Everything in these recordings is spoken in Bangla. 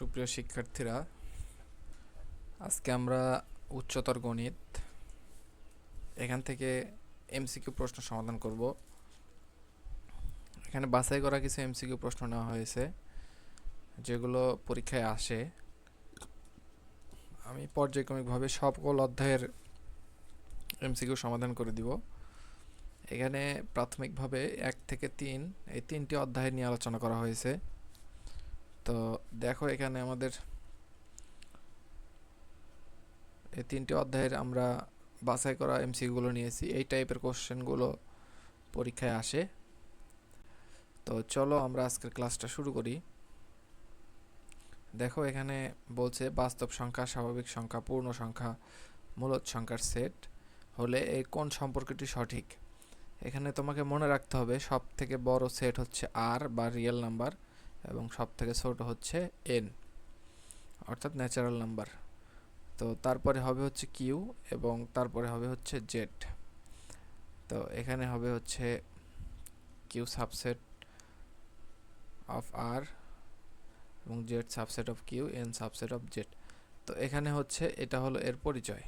সুপ্রিয় শিক্ষার্থীরা, আজকে আমরা উচ্চতর গণিত এখান থেকে এমসিকিউ প্রশ্ন সমাধান করব। এখানে বাছাই করা কিছু এমসিকিউ প্রশ্ন নেওয়া হয়েছে, যেগুলো পরীক্ষায় আসে। আমি পর্যায়ক্রমিকভাবে সকল অধ্যায়ের এমসিকিউ সমাধান করে দিব। এখানে প্রাথমিকভাবে এক থেকে তিন, এই তিনটি অধ্যায় নিয়ে আলোচনা করা হয়েছে। তো দেখো এখানে আমাদের এই তিনটি অধ্যায়ের আমরা বাছাই করা এমসিগুলো নিয়েছি। এই টাইপের কোশ্চেনগুলো পরীক্ষায় আসে। তো চলো আমরা আজকের ক্লাসটা শুরু করি। দেখো এখানে বলছে, বাস্তব সংখ্যা, স্বাভাবিক সংখ্যা, পূর্ণ সংখ্যা, মূলত সংখ্যার সেট হলে এই কোন সম্পর্কটি সঠিক? এখানে তোমাকে মনে রাখতে হবে সব থেকে বড় সেট হচ্ছে আর বা রিয়েল নাম্বার এবং সব থেকে ছোট হচ্ছে এন অর্থাৎ ন্যাচারাল নাম্বার তো তারপরে হবে হচ্ছে কিউ এবং তারপরে হবে হচ্ছে জেড তো এখানে হবে হচ্ছে কিউ সাবসেট অফ আর এবং Z subset of Q N subset of Z তো এখানে হচ্ছে এটা হলো এর পরিচয়।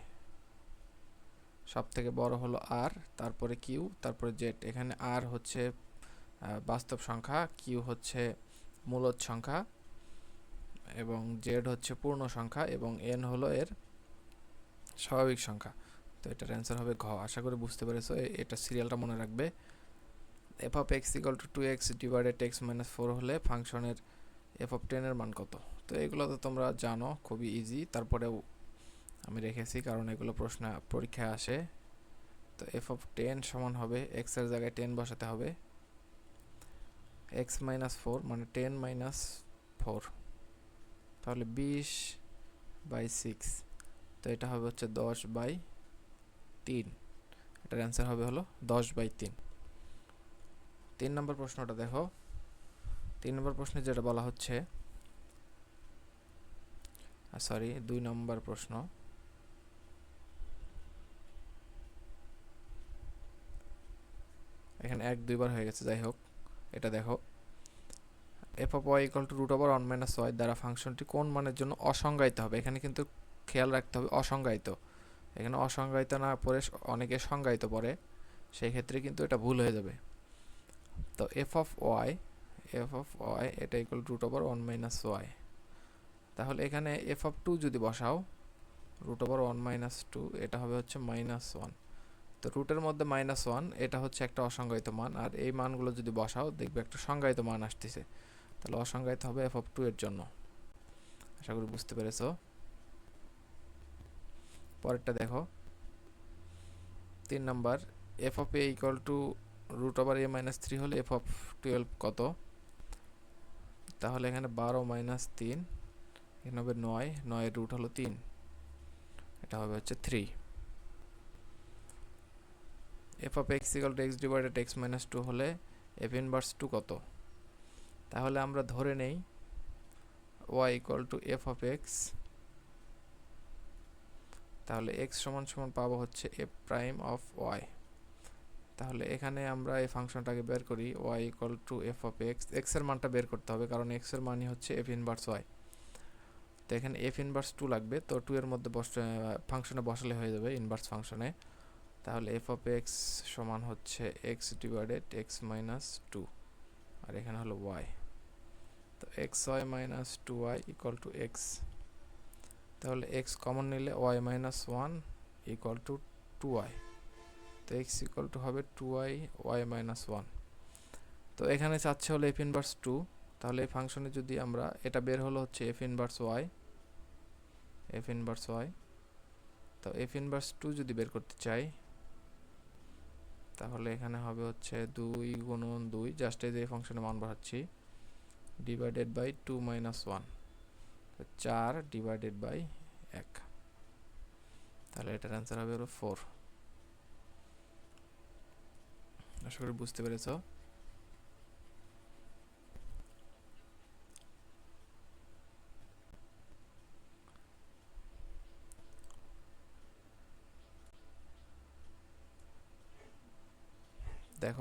সব থেকে বড় হলো আর তারপরে কিউ তারপরে জেড এখানে আর হচ্ছে বাস্তব সংখ্যা কিউ হচ্ছে মূলত সংখ্যা এবং জেড হচ্ছে পূর্ণ সংখ্যা এবং এন হলো এর স্বাভাবিক সংখ্যা। তো এটার অ্যান্সার হবে ঘ। আশা করি বুঝতে পেরেছ। এটা সিরিয়ালটা মনে রাখবে। F of X equal to two X divided X minus four হলে ফাংশনের এফ অফ টেনের মান কত? তো এগুলো তো তোমরা জানো, খুবই ইজি তারপরেও আমি রেখেছি, কারণ এগুলো প্রশ্ন পরীক্ষায় আসে। তো এফ অফ টেন সমান হবে এক্সের জায়গায় টেন বসাতে হবে। এক্স মাইনাস ফোর মানে টেন মাইনাস ফোর তাহলে বিশ বাই সিক্স তো এটা হবে হচ্ছে দশ বাই তিন। এটার অ্যান্সার হবে হলো দশ বাই তিন। তিন নম্বর প্রশ্নটা দেখো। তিন নম্বর প্রশ্নে যেটা বলা হচ্ছে সরি দুই নম্বর প্রশ্ন। এখানে এক, দুইবার হয়ে গেছে, যাই হোক। এটা দেখো। F of Y equal to root over one minus Y দ্বারা ফাংশনটি কোন মানের জন্য অসংজ্ঞায়িত হবে? এখানে কিন্তু খেয়াল রাখতে হবে অসংজ্ঞায়িত। এখানে অসংজ্ঞায়িত না পড়ে অনেকে সংজ্ঞায়িত পড়ে, সেই ক্ষেত্রে কিন্তু এটা ভুল হয়ে যাবে। তো F of Y F of Y এটা equal root over one minus Y তাহলে এখানে এফ অফ টু যদি বসাও root over one minus two এটা হবে হচ্ছে মাইনাস ওয়ান তো রুটের মধ্যে মাইনাস ওয়ান এটা হচ্ছে একটা অসংজ্ঞায়িত মান, আর এই মানগুলো যদি বসাও, দেখবে একটা সংজ্ঞায়িত মান আসতেছে। তাহলে অসংজ্ঞায়িত হবে এফ অফ টু এর জন্য। আশা করি বুঝতে পেরেছ? পরেরটা দেখো। তিন number F of A equal to root over A minus three হলে এফ অফ টুয়েলভ কত? তাহলে এখানে বারো মাইনাস তিন এখানে হবে নয়, নয়ের রুট হলো তিন। এটা হবে হচ্ছে three F of X equal to X divided X minus two হলে এফ ইনভার্স টু কত? তাহলে আমরা ধরে নেই Y equal to F of X তাহলে এক্স সমান সমান পাবো হচ্ছে এফ প্রাইম অফ ওয়াই তাহলে এখানে আমরা এই ফাংশনটাকে বের করি Y equal to F of X এক্সের মানটা বের করতে হবে কারণ এক্সের মানই হচ্ছে এফ ইনভার্স ওয়াই তো এখানে এফ ইনভার্স টু লাগবে, তো টু এর মধ্যে বস ফাংশনে বসালে হয়ে যাবে ইনভার্স ফাংশনে। তাহলে এফ অফ এক্স সমান হচ্ছে X divided X minus two আর এখানে হলো ওয়াই তো X Y minus two Y equal to X তাহলে এক্স কমন নিলে Y minus one equal to two Y তো এক্স ইকুয়াল টু হবে two Y Y minus one তো এখানে চাচ্ছে হলো এফ ইনভার্স টু তাহলে এই ফাংশনে যদি আমরা, এটা বের হলো হচ্ছে F inverse Y F inverse Y তো এফ ইনভার্স টু যদি বের করতে চাই তাহলে এখানে হবে হচ্ছে দুই গুণন দুই জাস্ট এই যে ফাংশনে মান বাড়াচ্ছি divided by two minus one চার ডিভাইডেড বাই এক। তাহলে এটার অ্যান্সার হবে হলো ফোর আশা করি বুঝতে পেরেছ?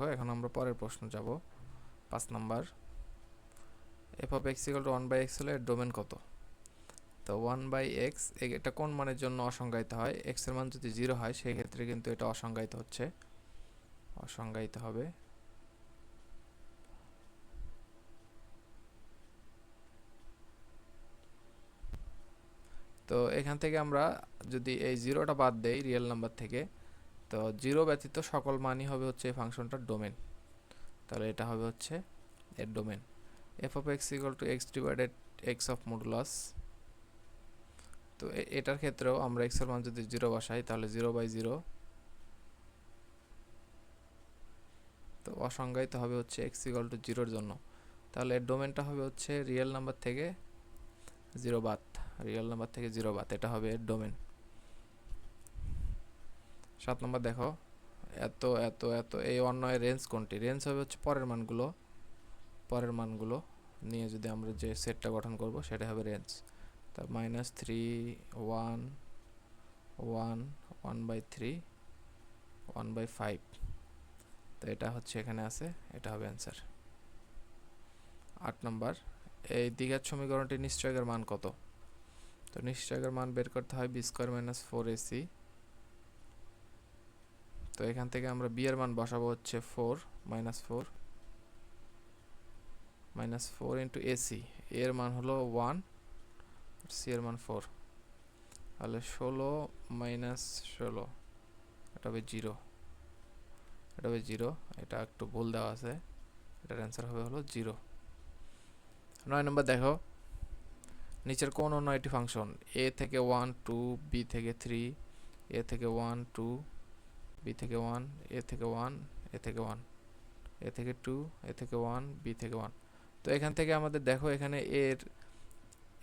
এখন আমরা পরের প্রশ্ন যাব। পাঁচ number. F of X equal to one by X হলে এর ডোমেন কত? তো ওয়ান বাই এক্স এটা কোন মানের জন্য অসংজ্ঞায়িত হয়? এক্সের মান যদি জিরো হয় সেই ক্ষেত্রে কিন্তু এটা অসংজ্ঞায়িত হচ্ছে। অসংজ্ঞায়িত হবে। তো এখান থেকে আমরা যদি এই জিরোটা বাদ দেই রিয়েল নাম্বার থেকে তো জিরো ব্যতীত সকল মানই হবে হচ্ছে এই ফাংশনটার ডোমেন তাহলে এটা হবে হচ্ছে এর domain f of x equal to x divided x of modulus তো এটার ক্ষেত্রেও আমরা এক্সের মান যদি জিরো বসাই, তাহলে জিরো বাই জিরো তো অসংজ্ঞায়িত হবে হচ্ছে এক্স ইকুয়াল টু জিরোর জন্য। তাহলে এর ডোমেনটা হবে হচ্ছে রিয়েল নাম্বার থেকে জিরো বাদ। রিয়েল নাম্বার থেকে জিরো বাদ। এটা হবে এর ডোমেন সাত নম্বর দেখো। এত এত এত, এই অন্যয়ের রেঞ্জ কোনটি? রেঞ্জ হবে হচ্ছে পরের মানগুলো। পরের মানগুলো নিয়ে যদি আমরা যে সেটটা গঠন করব, সেটা হবে রেঞ্জ তা minus three one one one by three one by five তো এটা হচ্ছে এখানে আছে, এটা হবে অ্যান্সার আট নম্বর, এই দ্বিঘাত সমীকরণটি নিশ্চয়কের মান কত? তো নিশ্চয়কের মান বের করতে হয় b square minus four ac তো এখান থেকে আমরা বি এর মান বসাবো হচ্ছে four minus four minus four into ac এর মান হলো ওয়ান সি এর মান ফোর তাহলে ষোলো মাইনাস ষোলো, এটা হবে জিরো এটা হবে জিরো এটা একটু ভুল দেওয়া আছে। এটার অ্যান্সার হবে হলো জিরো নয় নম্বর দেখো, নিচের কোন নয়টি ফাংশন এ থেকে ওয়ান টু বি থেকে থ্রি এ থেকে ওয়ান টু বি থেকে ওয়ান এ থেকে ওয়ান এ থেকে ওয়ান এ থেকে টু এ থেকে ওয়ান বি থেকে ওয়ান তো এখান থেকে আমাদের দেখো এখানে এর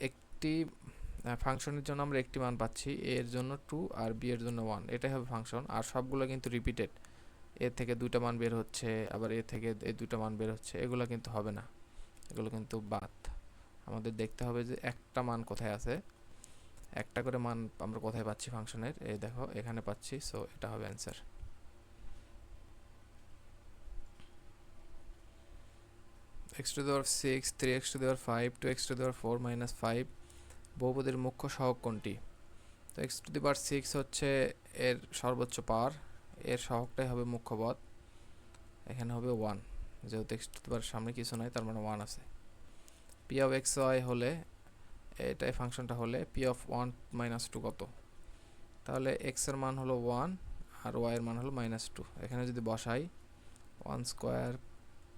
একটি ফাংশনের জন্য আমরা একটি মান পাচ্ছি এ এর জন্য টু আর বি এর জন্য ওয়ান এটাই হবে ফাংশন। আর সবগুলো কিন্তু রিপিটেড এ থেকে দুইটা মান বের হচ্ছে, আবার এ থেকে এই দুইটা মান বের হচ্ছে। এগুলো কিন্তু হবে না। এগুলো কিন্তু বাদ। আমাদের দেখতে হবে যে একটা মান কোথায় আছে। একটা করে মান আমরা কোথায় পাচ্ছি ফাংশনের? এই দেখো, এখানে পাচ্ছি সো এটা হবে অ্যান্সার এক্স টু দেওয়ার সিক্স থ্রি এক্স টু দেওয়ার ফাইভ টু এক্স টু দেওয়ার ফোর মাইনাস ফাইভ বহুপদের মুখ্য সহগ কোনটি? তো x to the power six হচ্ছে এর সর্বোচ্চ পাওয়ার, এর সহগটাই হবে মুখ্য পদ, এখানে হবে ওয়ান যেহেতু এক্স টু দি পাওয়ার সামনে কিছু নাই, তার মানে ওয়ান আছে। পি অফ এক্স ওয়াই হলে এটাই ফাংশনটা হলে p of one minus two কত? তাহলে এক্সের মান হলো ওয়ান আর ওয়াইয়ের মান হলো মাইনাস টু এখানে যদি বসাই one square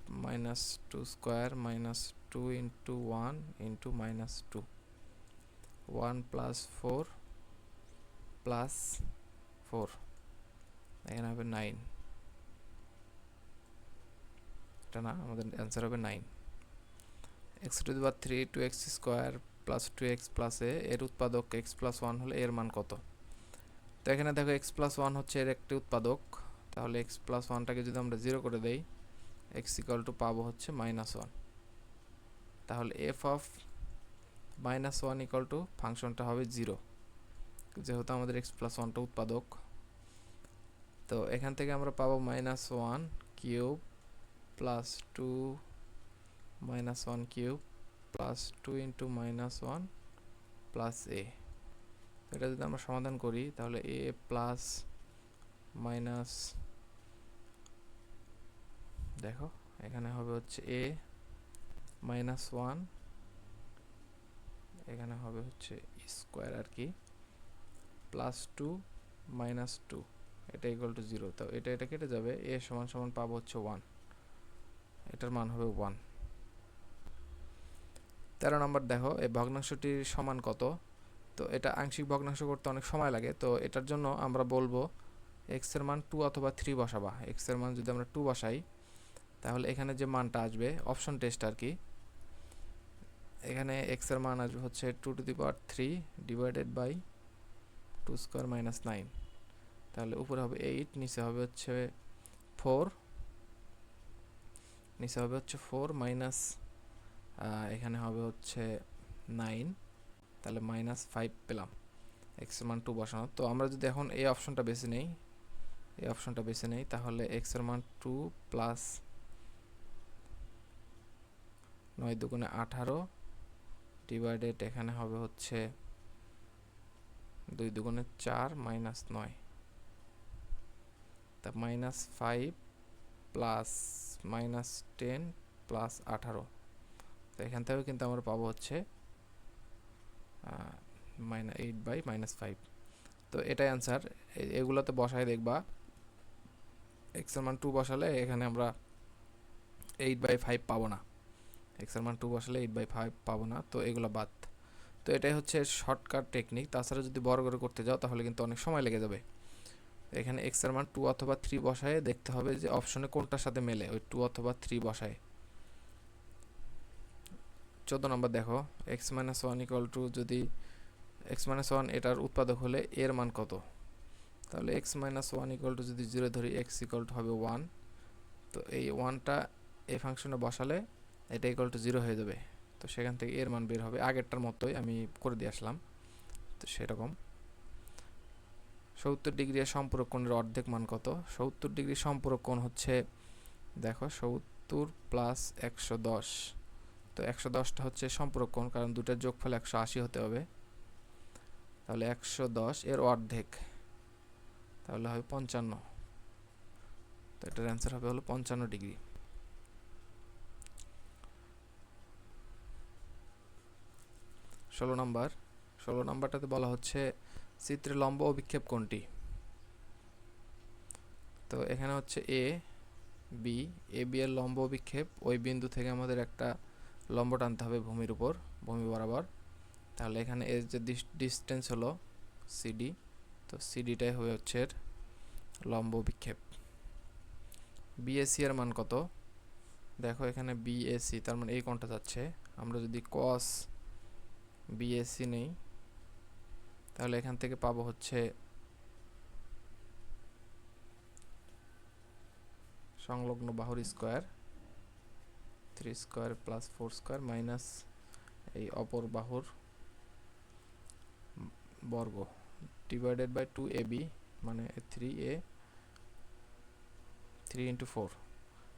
minus two square minus two into one into minus two one plus four plus four এখানে হবে নাইন এটা না, আমাদের অ্যান্সার হবে nine x to the three two x square plus two x plus a এর উৎপাদক এক্স প্লাস ওয়ান হলে এর মান কত? তো এখানে দেখো এক্স প্লাস ওয়ান হচ্ছে এর একটি উৎপাদক। তাহলে এক্স প্লাস ওয়ানটাকে যদি আমরা জিরো করে দেই এক্স ইকাল টু পাবো হচ্ছে মাইনাস ওয়ান তাহলে f of minus one equal to ফাংশনটা হবে জিরো যেহেতু আমাদের এক্স প্লাস ওয়ানটা উৎপাদক। তো এখান থেকে আমরা পাবো minus one cube plus two minus one cube plus two into minus one plus a এটা যদি আমরা সমাধান করি, তাহলে এ প্লাস মাইনাস দেখো, এখানে হবে হচ্ছে এ মাইনাস ওয়ান এখানে হবে হচ্ছে স্কোয়ার আর কি প্লাস টু মাইনাস টু এটা ইকুয়াল টু জিরো তো এটা এটা কেটে যাবে এ সমান সমান পাবো হচ্ছে ওয়ান এটার মান হবে ওয়ান তেরো নম্বর দেখো, এই ভগ্নাংশটির সমান কত? তো এটা আংশিক ভগ্নাংশ করতে অনেক সময় লাগে, তো এটার জন্য আমরা বলব এক্সের মান টু অথবা থ্রি বসাবা। এক্সের মান যদি আমরা টু বসাই, তাহলে এখানে যে মানটা আসবে অপশন টেস্ট আর কি, এখানে এক্সের মান আসবে হচ্ছে two to the power three divided by two square minus nine তাহলে উপরে হবে এইট নিচে হবে হচ্ছে ফোর নিচে হবে হচ্ছে ফোর মাইনাস এখানে হবে হচ্ছে নাইন তাহলে মাইনাস ফাইভ পেলাম। এক্সের মান টু বসানো। তো আমরা যদি এখন এই অপশনটা বেছে নেই, এই অপশনটা বেছে নেই, তাহলে এক্সের মান টু প্লাস নয় দুগুণে আঠারো ডিভাইডেড এখানে হবে হচ্ছে দুই দুগুণে চার মাইনাস নয়। তা minus five plus minus ten plus আঠারো। এখান থেকেও কিন্তু আমরা পাবো হচ্ছে minus eight by minus five তো এটাই অ্যান্সার এগুলোতে বসায় দেখবা। এক্সের মান টু বসালে এখানে আমরা এইট বাই ফাইভ পাবো না। এক্সের মান টু বসালে এইট বাই ফাইভ পাবো না। তো এগুলো বাদ। তো এটাই হচ্ছে শর্টকাট টেকনিক তাছাড়া যদি বড় করে করতে যাও তাহলে কিন্তু অনেক সময় লেগে যাবে। এখানে এক্সের মান টু অথবা থ্রি বসায় দেখতে হবে যে অপশনে কোনটার সাথে মেলে। ওই টু অথবা থ্রি বসায়। চোদ্দ নম্বর দেখো x minus one equal to যদি এক্স মাইনাস ওয়ান এটার উৎপাদক হলে এর মান কত? তাহলে x minus one equal to যদি জিরো ধরি এক্স ইকুয়াল টু হবে ওয়ান তো এই ওয়ানটা এই ফাংশনে বসালে এটা ইকুয়াল টু জিরো হয়ে যাবে। তো সেখান থেকে এর মান বের হবে, আগেরটার মতোই আমি করে দিয়ে আসলাম, তো সেরকম। সত্তর ডিগ্রি সম্পূরক কোণের অর্ধেক মান কত? সত্তর ডিগ্রি সম্পূরক কোণ হচ্ছে, দেখো, সত্তর প্লাস একশো দশ। তো একশো দশটা হচ্ছে সম্পূরক কোণ কারণ দুটার যোগফল একশো আশি হতে হবে। তাহলে একশো দশ এর অর্ধেক, তাহলে হবে পঞ্চান্ন। তো এটার অ্যান্সার হবে হলো পঞ্চান্ন ডিগ্রি। ষোলো নাম্বার, ষোলো নাম্বারটাতে বলা হচ্ছে চিত্রে লম্ব অভিক্ষেপ কোনটি? তো এখানে হচ্ছে এ বি এ বি এর লম্ব অভিক্ষেপ ওই বিন্দু থেকে আমাদের একটা লম্ব টানতে হবে ভূমির উপর, ভূমি বরাবর। তাহলে এখানে এর যে ডিস্টেন্স হলো সিডি তো সিডিটাই হবে হচ্ছে এর লম্ব অভিক্ষেপ বিএসসি এর মান কত? দেখো এখানে বিএসসি তার মানে এই কোণটা যাচ্ছে। আমরা যদি কস বিএসসি নেই, তাহলে এখান থেকে পাবো হচ্ছে সংলগ্ন বাহুর square three square plus four square minus এই অপর বাহুর বর্গ divided by two a b মানে three a three into four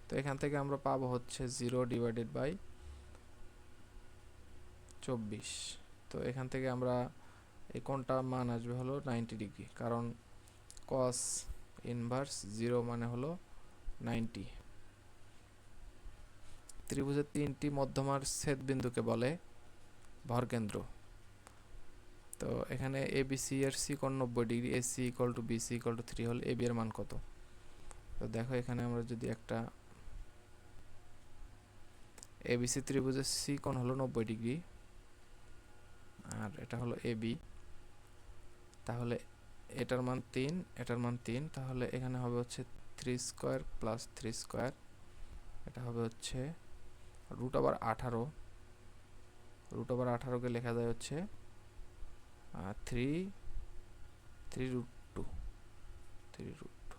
তো এখান থেকে আমরা পাবো হচ্ছে জিরো ডিভাইডেড বাই চব্বিশ। তো এখান থেকে আমরা এই কোনটা মান আসবে হলো নাইনটি ডিগ্রি কারণ কস ইনভার্স জিরো মানে হলো নাইনটি ত্রিভুজের তিনটি মধ্যমার ছেদ বিন্দুকে বলে ভরকেন্দ্র। তো এখানে এ বিসি এর সি কোণ নব্বই degree A C equal to B C equal to three হল এ বি এর মান কত? তো দেখো এখানে আমরা যদি একটা এবিসি ত্রিভুজের সি কোণ হলো নব্বই ডিগ্রি, আর এটা হলো এ বি তাহলে এটার মান তিন, এটার মান তিন, তাহলে এখানে হবে হচ্ছে three square plus three square এটা হবে হচ্ছে রুট আবার আঠারো রুট আবার আঠারোকে লেখা যায় হচ্ছে three three root two three root two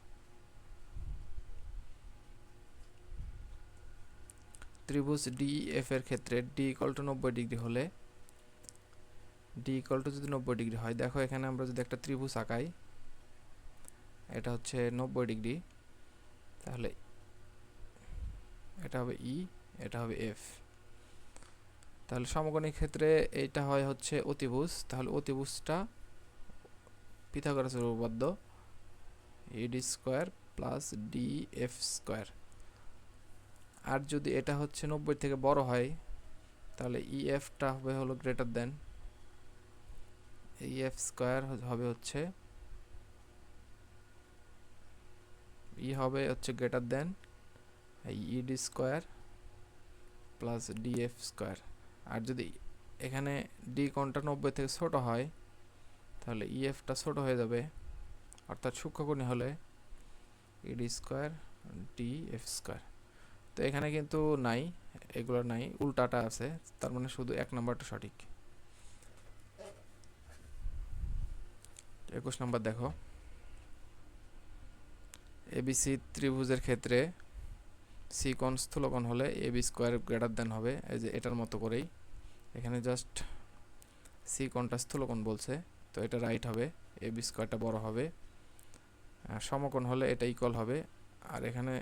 ত্রিভুজ ডি এফ এর ক্ষেত্রে ডি ইকল টু নব্বই ডিগ্রি হলে ডি ইকল টু যদি নব্বই ডিগ্রি হয়, দেখো এখানে আমরা যদি একটা ত্রিভুজ আঁকাই, এটা হচ্ছে নব্বই ডিগ্রি তাহলে এটা হবে ই এটা হবে এফ তাহলে সমকোণীর ক্ষেত্রে এটা হয় হচ্ছে অতিভুজ। তাহলে অতিভুজটা পিথাগোরাসের উপপাদ্য। ED square plus D F square আর যদি এটা হচ্ছে নব্বই থেকে বড় হয়, তাহলে ই এফটা হবে হলো greater than E F square হবে হচ্ছে ই হবে হচ্ছে greater than ED square plus DF square আর যদি এখানে ডি কোণটা নব্বই থেকে ছোট হয়, তাহলে ইএফটা ছোট হয়ে যাবে। অর্থাৎ সূক্ষ্মকোণী হলে ED square D F square তো এখানে কিন্তু নাই, এগুলো নাই, উল্টাটা আছে, তার মানে শুধু এক নম্বরটা সঠিক। একুশ নম্বর দেখো। এবিসি ত্রিভুজের ক্ষেত্রে সি কোণ স্থূলকোণ হলে A B square greater than হবে, এই যে এটার মতো করেই। এখানে জাস্ট সি কোণটা স্থূলকোণ বলছে, তো এটা রাইট হবে, এ বি স্কোয়ারটা বড় হবে। সমকোণ হলে এটা ইকুয়াল হবে, আর এখানে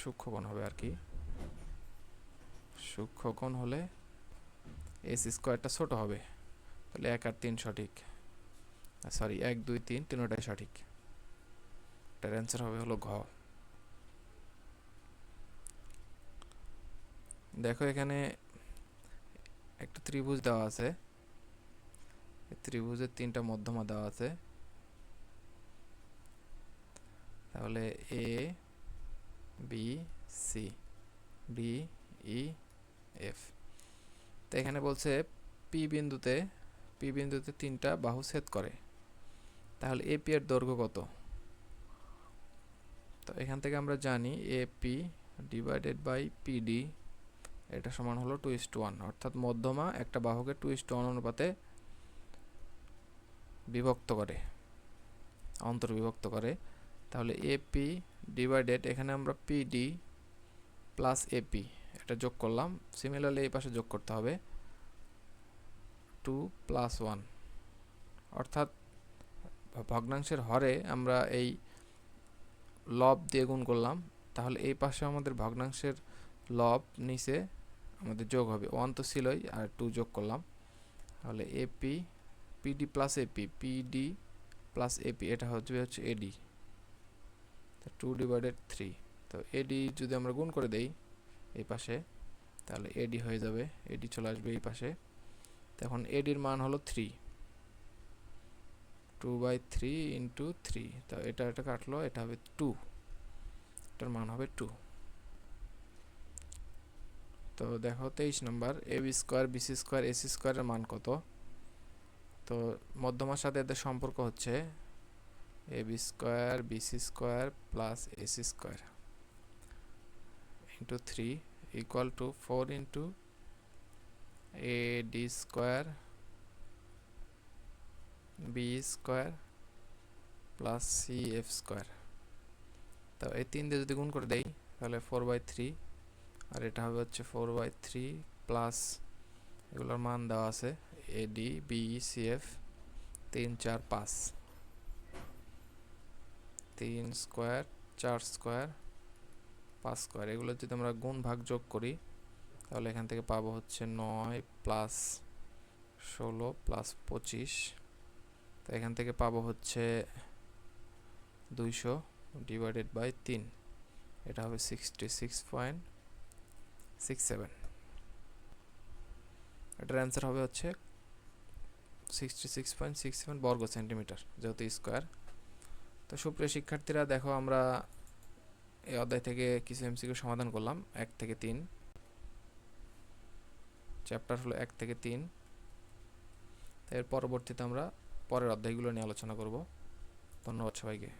সূক্ষ্মকোণ হবে আর কি। সূক্ষ্মকোণ হলে এস স্কোয়ারটা ছোট হবে, তাহলে এক আর তিন সঠিক। সরি এক, দুই, তিন, তিনটাই সঠিক। এটার অ্যান্সার হবে হলো ঘ। দেখো এখানে একটা ত্রিভুজ দেওয়া আছে। ত্রিভুজের তিনটা মধ্যমা দেওয়া আছে। তাহলে A B C D E F তো এখানে বলছে পি বিন্দুতে পি বিন্দুতে তিনটা বাহু ছেদ করে। তাহলে এপি এর দৈর্ঘ্য কত? তো এখান থেকে আমরা জানি এপি ডিভাইডেড বাই পিডি এটা সমান হলো টু ইস টু ওয়ান অর্থাৎ মধ্যমা একটা বাহুকে টু ইস টু ওয়ান অনুপাতে বিভক্ত করে, অন্তর্বিভক্ত করে। তাহলে এপি ডিভাইডেড এখানে আমরা পিডি প্লাস এপি এটা যোগ করলাম। সিমিলারলি এই পাশে যোগ করতে হবে টু প্লাস ওয়ান অর্থাৎ ভগ্নাংশের হরে আমরা এই লব দিয়ে গুণ করলাম। তাহলে এই পাশে আমাদের ভগ্নাংশের লব নিচে আমাদের যোগ হবে। ওয়ান তো ছিলই, আর টু যোগ করলাম। তাহলে AP PD plus AP PD plus AP এটা হচ্ছে হচ্ছে এডি টু ডিভাইডেড থ্রি তো এডি যদি আমরা গুণ করে দেই এই পাশে, তাহলে এডি হয়ে যাবে। এডি চলে আসবে এই পাশে। তখন এডির মান হলো three two by three into three তো এটা এটা কাটলো, এটা হবে টু এটার মান হবে টু তো দেখো তেইশ নম্বর A B square BC square AC স্কোয়ারের মান কত? তো মধ্যমার সাথে এদের সম্পর্ক হচ্ছে A B square BC square plus AC square into three equal to four into A D square B square plus C F square তো এই তিন দিয়ে যদি গুণ করে দেই, তাহলে ফোর বাই থ্রি আর এটা হবে হচ্ছে ফোর বাই থ্রি প্লাস এগুলোর মান দেওয়া আছে এডি বিই সি এফ তিন, চার, পাঁচ। তিন স্কোয়ার চার স্কোয়ার পাঁচ স্কোয়ার এগুলো যদি আমরা গুণ ভাগ যোগ করি, তাহলে এখান থেকে পাবো হচ্ছে নয় প্লাস ষোলো প্লাস পঁচিশ। তো এখান থেকে পাবো হচ্ছে দুইশো ডিভাইডেড বাই তিন। এটা হবে sixty six point six seven এটার অ্যান্সার হবে হচ্ছে sixty six point six seven বর্গ সেন্টিমিটার যেহেতু স্কোয়ার তো সুপ্রিয় শিক্ষার্থীরা, দেখো আমরা এই অধ্যায় থেকে কিছু এমসিকিউ সমাধান করলাম, এক থেকে তিন। চ্যাপ্টার হলো এক থেকে তিন। এর পরবর্তীতে আমরা পরের অধ্যায়গুলো নিয়ে আলোচনা করব। ধন্যবাদ সবাইকে।